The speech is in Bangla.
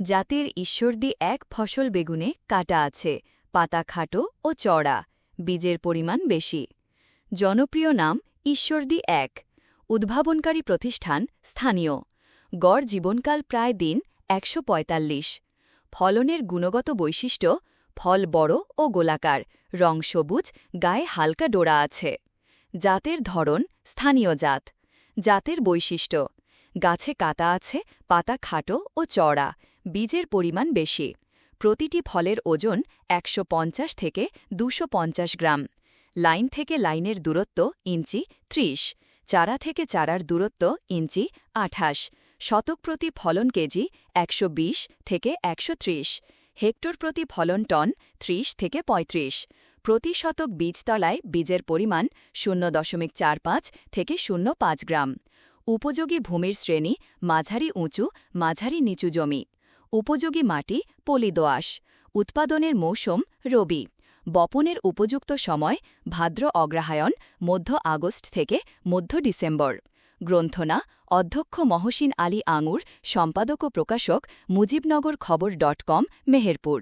জাতের ঈশ্বরদী এক ফসল বেগুনে কাটা আছে, পাতা খাটো ও চড়া, বীজের পরিমাণ বেশি। জনপ্রিয় নাম ঈশ্বরদী এক। উদ্ভাবনকারী প্রতিষ্ঠান স্থানীয়। গড় জীবনকাল প্রায় দিন একশো পঁয়তাল্লিশ। ফলনের গুণগত বৈশিষ্ট্য ফল বড় ও গোলাকার, রং সবুজ, গায়ে হালকা ডোরা আছে। জাতের ধরন স্থানীয় জাত। জাতের বৈশিষ্ট্য গাছে কাতা আছে, পাতা খাটো ও চড়া, বীজের পরিমাণ বেশি। প্রতিটি ফলের ওজন একশো পঞ্চাশ থেকে দুশো গ্রাম। লাইন থেকে লাইনের দূরত্ব ইঞ্চি ৩০ চারা থেকে চারার দূরত্ব ইঞ্চি আঠাশ, শতক প্রতি ফলন কেজি একশো বিশ থেকে একশো ত্রিশ, হেক্টর প্রতি ফলন টন ৩০ থেকে ৩৫ প্রতি শতক বীজতলায় বীজের পরিমাণ শূন্য দশমিক চার পাঁচ থেকে শূন্য পাঁচ গ্রাম। উপযোগী ভূমির শ্রেণি, মাঝারি উঁচু, মাঝারি নিচু জমি। উপযোগী মাটি, পলিদোআঁশ। উৎপাদনের মৌসুম, রবি। বপনের উপযুক্ত সময়, ভাদ্র অগ্রহায়ণ, মধ্য আগস্ট থেকে মধ্য ডিসেম্বর। গ্রন্থনা, অধ্যক্ষ মহসিন আলী আঙুর, সম্পাদক ও প্রকাশক, মুজিবনগর খবর ডট কম, মেহেরপুর।